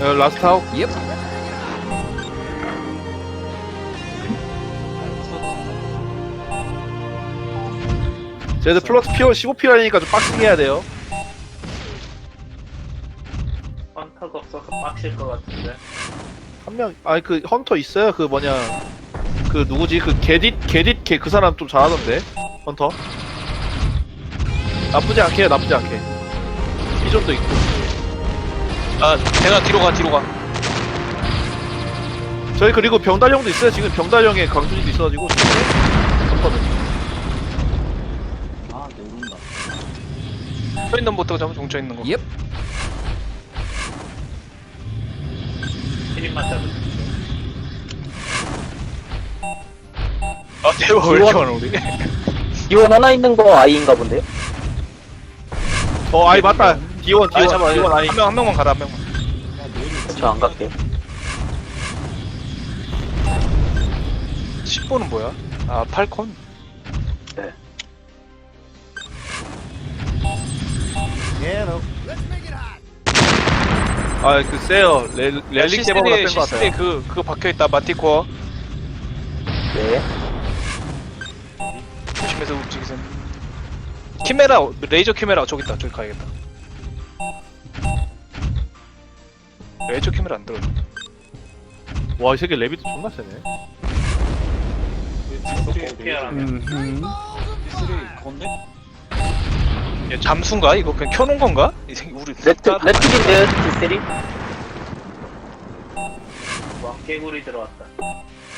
어, 라스트 아웃. 옙. 쟤들 플러스 피어 15피어니까 좀 빡세게 해야 돼요. 헌터가 없어서 빡칠 것 같은데. 한 명, 아니 그 헌터 있어요. 그 뭐냐, 그 누구지? 그 게딧 게딧 걔 그 사람 좀 잘하던데. 헌터. 나쁘지 않게 해요, 나쁘지 않게. 피존도 있고. 아 대나 뒤로 가 뒤로 가 저희 그리고 병달형도 있어요. 지금 병달형에 강준이도 있어가지고 헌터는. 아 내려온다 서 있는 보트가 잡으면 종쳐 있는 거 옙. 키림만 잡으면 아 대박 왜 이렇게 많아 우리 이원 하나 있는 거 아이인가 본데요? 어, 아이 맞다. D1, 아니 D1, 잠깐만 D1 아이. 한명한 명만 가라 한 명만 저 안 갈게요. 10번은 뭐야? 아 팔콘? 아, 그 세요. 레, 렐릭 대박으로 뺀것 시스템에 같아요. 그 그거 박혀있다 마티코어 네. 조심해서 움직이세요 키메라 레이저 키메라 저기 있다 저기 가야겠다 레이저 키메라 안 들어 와, 이 새끼 레비도 존나 세네. 오케이하면 D3 건데? 얘 잠수인가? 이거 그냥 켜놓은 건가? 이 새끼 우리 레트, 레트인데요, D3? 와 개구리 들어왔다.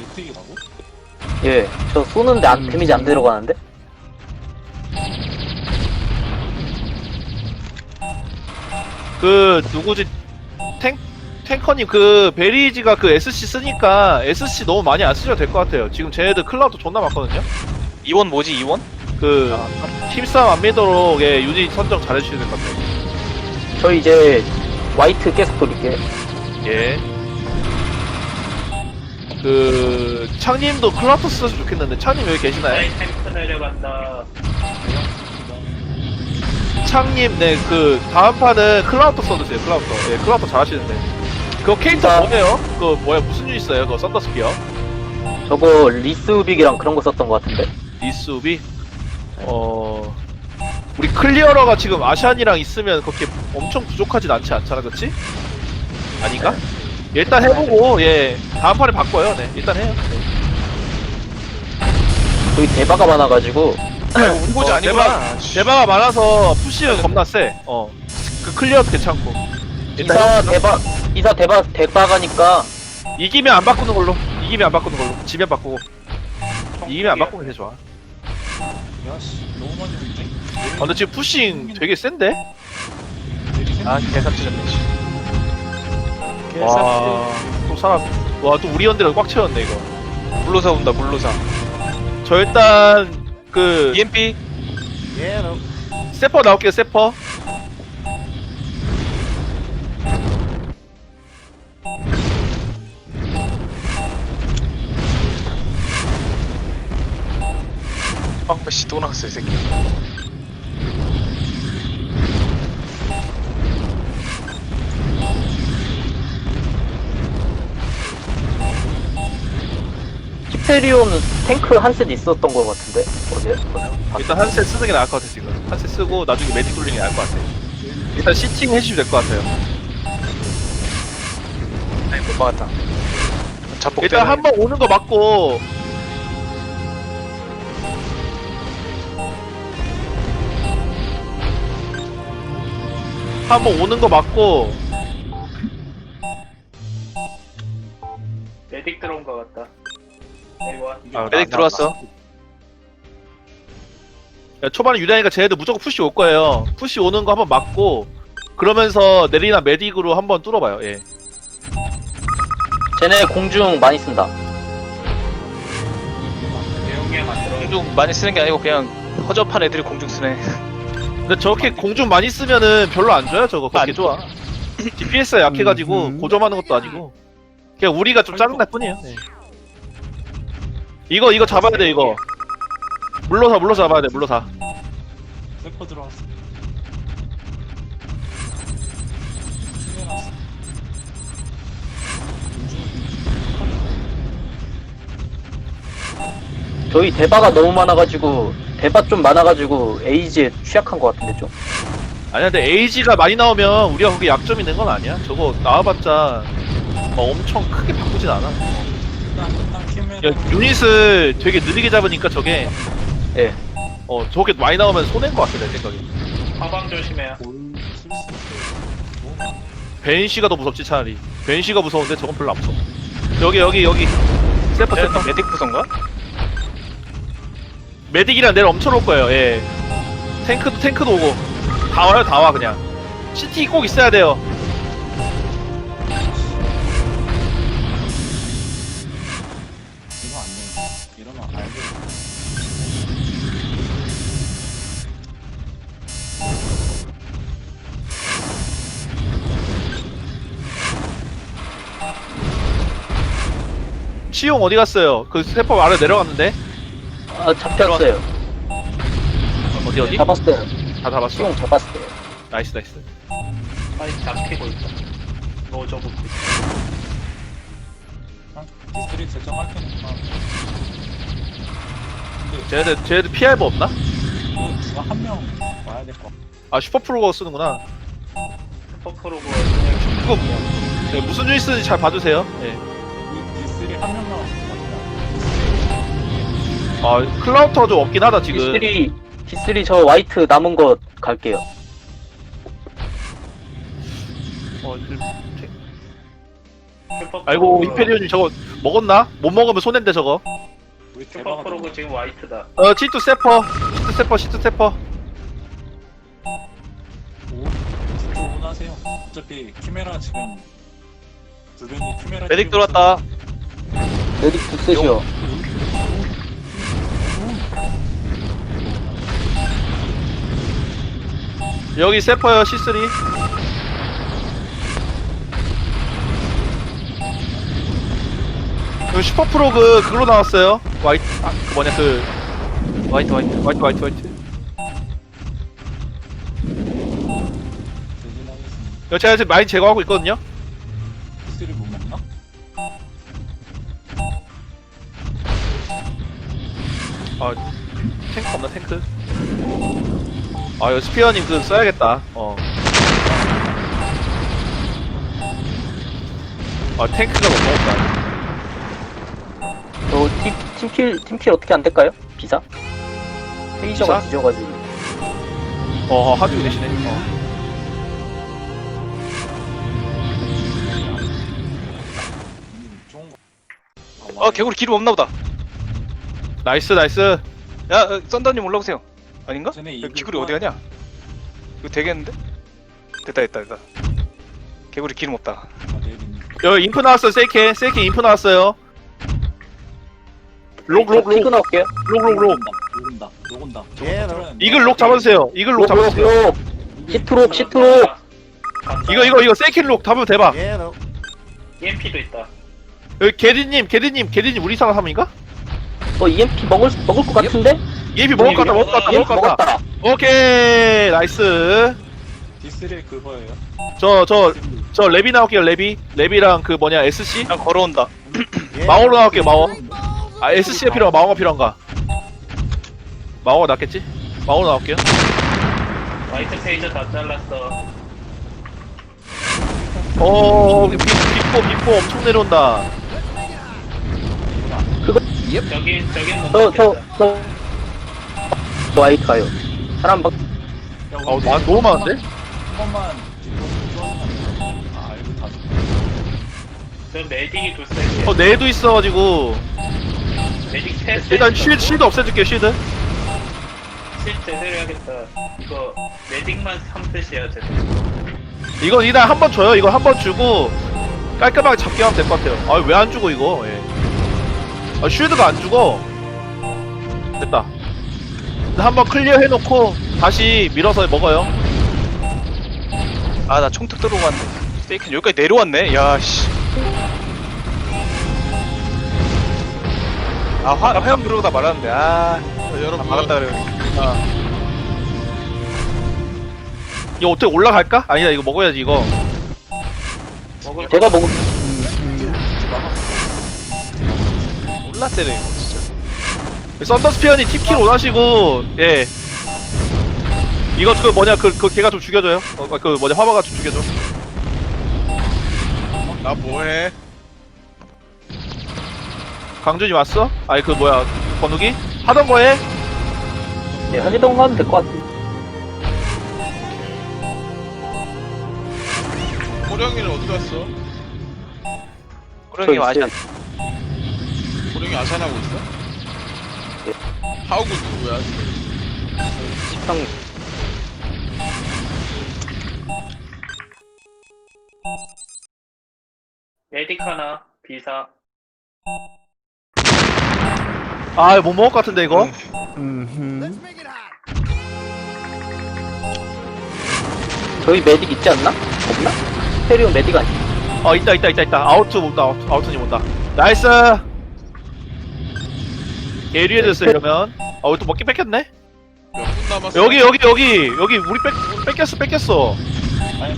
레트릭이라고? 예. 저 쏘는데 안, 데미지 안 들어가는데? 그 누구지 탱 탱커님 그 베리지가 그 SC 쓰니까 SC 너무 많이 안 쓰셔도 될 것 같아요. 지금 쟤네들 클라우드 존나 많거든요. 이원 뭐지 이원? 그 팀싸움 안 미도록 예, 유닛 선정 잘해주셔야 될 것 같아요. 저 이제 화이트 계속 돌릴게요. 예. 그 창님도 클라우드 쓰셔서 좋겠는데 창님 여기 계시나요? 내려간다. 창님 네그 다음 판은 클라우드 써주세요. 클라우드. 예, 클라우드 잘하시는데. 그거 캐릭터 자. 뭐예요? 그거 뭐야 무슨 유 있어요? 그거 썬더스피어? 저거 리스우빅이랑 그런 거 썼던 거 같은데? 리수비 어 우리 클리어러가 지금 아샨이랑 있으면 그렇게 엄청 부족하진 않지 않잖아 그치? 아닌가? 예, 일단 해보고 예 다음 판에 바꿔요 네 일단 해요 네. 저기 대바가 많아가지고, 우리 고지 어, 아니구나 대바가 많아서 푸시는 겁나 세 어 그 클리어도 괜찮고 일단 해보죠. 대바, 이사 대바, 대바가니까, 이기면 안 바꾸는 걸로. 이기면 안 바꾸는 걸로. 지면 바꾸고. 이기면 안 바꾸면 되게 좋아. 야씨 너무 많이 보이네. 아, 근데 지금 푸싱 되게 센데? 아 계산 찢었네 씨. 계산 와또 사람. 와 또 우리 연대가 꽉 채웠네 이거. 물로사 온다 물로사. 저 일단 그 EMP 세퍼 나올게요 세퍼 빵배씨 또 나왔어 이 새끼. 히페리온 탱크 한 셋 있었던 거 같은데? 어디요? 일단 한 셋 쓰는 게 나을 것 같아 지금. 한 셋 쓰고 나중에 매직 돌리는 게 나을 것 같아. 일단 시팅 해주시면 될 것 같아요. 아니 못 막았다. 자폭 일단 한번 오는 거 맞고 한번 오는 거 맞고 메딕 들어온 것 같다. 이거 아, 메딕 들어왔어 야, 초반에 유리하니까 쟤네들 무조건 푸시 올 거예요 푸시 오는 거 한번 맞고 그러면서 내리나 메딕으로 한번 뚫어봐요 예 쟤네 공중 많이 쓴다. 내용에 만들어. 공중 많이 쓰는 게 아니고 그냥 허접한 애들이 공중 쓰네 근데 저렇게 음. 공중 많이 쓰면은 별로 안 좋아요 저거. 안 좋아. DPS가 약해가지고 음. 고점하는 것도 아니고. 그냥 우리가 좀 짜증날 뿐이에요. 네. 이거 이거 잡아야 돼 이거. 물러서 물러서 잡아야 돼 물러서 세퍼 들어왔어. 저희 대바가 너무 많아가지고 대바 좀 많아가지고 에이지에 취약한 것 같은데 좀. 아니야 근데 에이지가 많이 나오면 우리가 그게 약점 있는 건 아니야 저거 나와봤자 막 엄청 크게 바꾸진 않아 야, 유닛을 되게 느리게 잡으니까 저게 예. 어 저게 많이 나오면 손해인 것 같아 내 생각에 화방 조심해요. 벤시가 더 무섭지 차라리 벤시가 무서운데 저건 별로 안 무서워 여기 여기 여기 세퍼 세퍼 네, 메딕 부선가? 메딕이랑 내일 엄청 올 거예요. 예. 탱크도 탱크도 오고. 다 와요 다 와 그냥. CT 꼭 있어야 돼요. 이거 안 돼. 이러면 알고. 치용 어디 갔어요? 그 세퍼 아래 내려갔는데 아 잡혔어요. 어디 어디 잡았어요. 다 잡았어 수용 잡았어요. 나이스 나이스 빨리 잡히고 있다. 로저북. 한 디스트릭 설정할 테니까. 쟤네들 쟤네들 피할 법 없나? 이거 누가 한 명 와야 될 거. 아 슈퍼 프로가 쓰는구나 퍼프로고 그거 네, 무슨 일 쓰는지 잘 봐주세요 예. 이 디스트릭 한 명만 왔을 것같 아. 아 클라우터가 좀 없긴 하다 지금 D3 D3 저 화이트 남은 거 갈게요. 어, 일- 슈퍼 아이고 이페리온님 저거 먹었나? 못 먹으면 손해인데 저거 우리 슈퍼 프로고 지금 화이트다. 어 치투 세퍼 치투 세퍼 치투 세퍼 오, 집중하세요. 어차피 키메라 지금 주변이 키메라. 메딕 들어왔다. 메딕 북셋이요. 여기 세퍼요 C3 그 슈퍼프로그 그걸로 나왔어요 화이트 아, 그 뭐냐 그 화이트 화이트 화이트 화이트 대진하겠습니다. 이거 제가 지금 많이 제거하고 있거든요 디스트릭 못 먹나? 아 탱크 없나 탱크 아 이거 스피어님 그 써야겠다 어. 아 탱크가 너무 없다 저 팀, 팀킬 팀킬 어떻게 안 될까요? 비사? 페이저가 비사? 뒤져가지고. 어 하중이 되시네 어. 어 개구리 기름 없나 보다. 나이스 나이스 야 어, 썬더님 올라오세요. 아닌가? 기구리 어디 가냐? 이거 되겠는데? 됐다 됐다 됐다. 개구리 기름 없다. 아, 내린. 여기 인프 나왔어요 세이케 세이케 인프 나왔어요 록 록록 피그 나올게요. 록록록 녹은다. 녹은다. 녹은다. 이글 록 잡아주세요 이글 록 록, 록, 잡아주세요 록. 히트록, 히트록. 이거 이거 이거 세이케 록 잡으면 대박 EMP도 있다. 여기 게디님 게디님 게디님 우리 사람 삼인가? 어, EMP 먹을, 수- 먹을 것 같은데? EMP 먹을 것 같다 먹을 것 같다 먹을 EMP 것 같다 먹었다. 오케이 나이스 디스트릭 그거예요. 저 저 저 레비 나올게요 레비 레비랑 그 뭐냐 SC 그냥 걸어온다. 마오로 나올게요 마오 아 SC가 필요한가 마오가 필요한가 마오가 낫겠지? 마오로 나올게요 화이트 페이저 다 잘랐어. 어 비, 비포 비포 엄청 내려온다 저긴 저긴 못 저, 저, 먹겠다. 저. 화이트 가요. 사람 막, 야, 어, 나- 너무 많은데? 한 번만 뒷부분 좋아하면 아, 알고 다 죽. 저 메딕이 두 세트야. 어 내도 있어가지고 메딕 세 세트. 일단 쉴드 쉴드 없애줄게요 쉴드 실 제대로 해야겠다. 이거 메딕만 3셋이야 제대로. 이건 일단 한 번 줘요 이거 한 번 주고 깔끔하게 잡게 하면 될 것 같아요 아 왜 안 주고 이거 예. 아 쉴드가 안 죽어 됐다 한번 클리어 해놓고 다시 밀어서 먹어요 아 나 총특 들어오고 왔네. 세이킨 여기까지 내려왔네. 야 씨. 아 화, 화염 들어오다 말았는데 아 여러분 아, 막았다 그래. 이거 어떻게 올라갈까? 아니다 이거 먹어야지 이거 먹을 제가 먹을, 몰라 때려 이거 진짜. 썬더스피어니 팀킬 원하시고 예 이거 그 뭐냐 그, 그 걔가 좀 죽여줘요 어, 그 뭐냐 화마가 좀 죽여줘 나 뭐해? 강준이 왔어? 아니 그 뭐야 건욱이? 하던 거에 네, 하지동 가면 될 것 같아요. 호령이는 어디 갔어? 호령이 저 아시아 이제 호령이 아산하고 있어? 네. 하우구 누구야? 식당 메딕 하나, 비사. 아못 먹을 것 같은데 이거 저희 메딕 있지 않나? 없나? 스테리온 메딕 아니야? 어 있다 있다 있다 있다 아우트 온다 아우트, 아우트님 온다 나이스 예리해졌어 이러면 어또 먹기 뺏겼네 몇분 남았어? 여기 여기 여기 여기 우리 뺏 뺏겼어 뺏겼어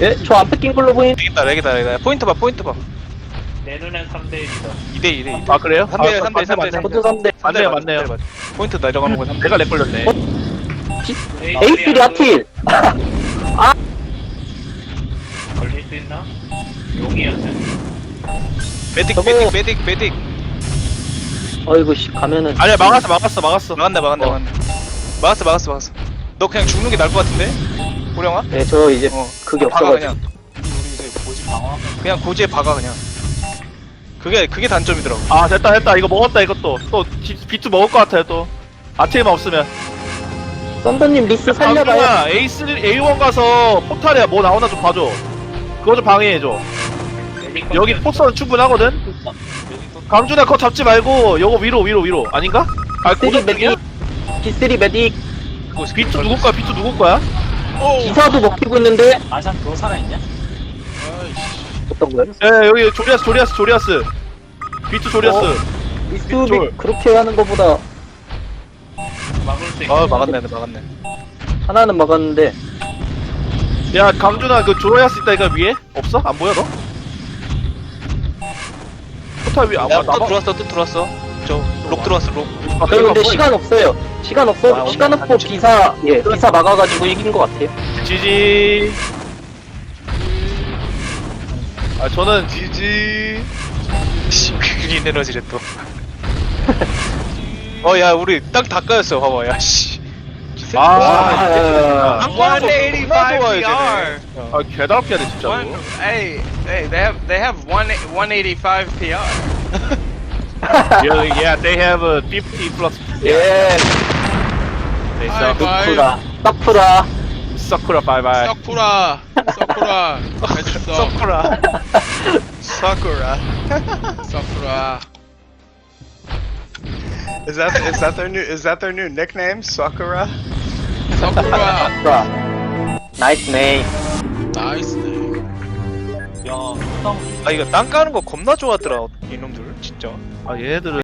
예? 저안 뺏긴 걸로 보이는 렉이다 렉이다 렉이다 포인트 봐 포인트 봐 내 눈엔 3대 1이다. 2대 2대 2대 아 그래요? 3대 아, 3대 맞네, 3대 맞네. 포드 3대 맞네요 맞네요 포인트 내려가는 거 3대 내가 렉 걸렸네 에이스리 아틸! 걸릴 수 있나? 용이었네. 메딕 저거- 메딕 메딕 메딕 어이구 씨 가면은 아니야 막았어 막았어 막았어. 막았네 막았네 어. 막았네. 막았어 막았어 막았어. 너 그냥 죽는 게 나을 것 같은데? 호령아? 네, 저 이제 어. 그게 박아 없어가지고. 그냥. 그냥 고지에 박아 그냥. 그게 그게 단점이더라고. 아 됐다 됐다. 이거 먹었다 이것도. 또 비- 비트 먹을 것 같아요 또. 아트에만 없으면. 썬더님 리스 살려봐요. 강준아 A3 A1 가서 포탈에 뭐 나오나 좀 봐줘. 그거 좀 방해해줘. 여기 포스는 충분하거든 강준아 그거 잡지 말고 요거 위로 위로 위로 아닌가? 아 비스리 고정이야? 메딕 비스리 메딕 비트 누구 거야 비트 누구 거야? 오! 기사도 먹히고 있는데 아산 그거 살아있냐? 어떤 거예요? 예 여기 조리아스 조리아스 조리아스 비트 조리아스 어? 리스비 쫄. 그렇게 하는 것보다 막을 수 있나? 아 막았네 막았네 하나는 막았는데 야 강준아 그 조리아스 있다니까 위에? 없어? 안 보여 너? 포탈 위에 안 야, 봐. 또 들어왔어 또 들어왔어 저 록 들어왔어 록 아, 저희 근데 시간 없어요 시간 없어 아, 시간 없고 안 기사 예 기사 막아가지고 이긴 것 같아요 지지 아 저는 지지. 씨, 그린 에너지래 또. 어, 야, 우리 땅다 까였어, 봐봐, 야, 씨. 아, 아, 한국어 존나 좋아해, 쟤네. 아 개다롭게 하네 진짜로 One, hey, hey, they have they have one 185 PR. yeah, yeah, they have a 50 plus 예 they 아이, suck 아이. 푸라 딱푸라 sakura bye bye 서쿠라. 서쿠라. 해줬어. 서쿠라. Sakura. 서쿠라. Is that is that their new is that their new nickname? Sakura. 서쿠라. 푸라 나이스 네임 나이스네. 아, 이거 땅 까는 거 겁나 좋아하더라, 이놈들, 진짜. 아 얘네들은